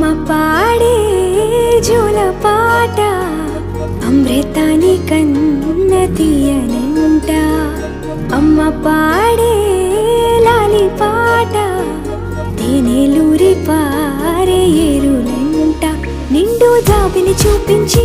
అమ్మ పాడే జోల పాట అమృతాని కన్న తీయనంట. అమ్మ పాడే లాలి పాట తేనెలూరి పారే ఎరులంట నిండు జాబిని చూపించి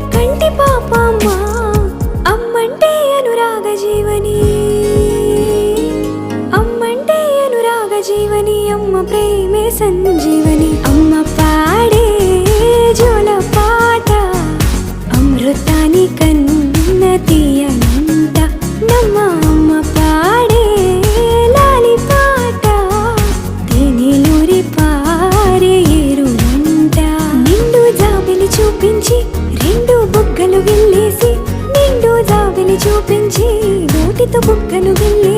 సంజీవని అమ్మ పాడే జోల పాట. అమృతాని కన్న తీయనంట నమ్మ అమ్మ పాడే లాలి పాట. తేనెలూరి పారే ఏరునంట నిండు జాబిలి చూపించి రెండు బుగ్గలు వెళ్ళేసి నిండు జాబిలి చూపించి నోటితో బుగ్గలు వెళ్ళేసి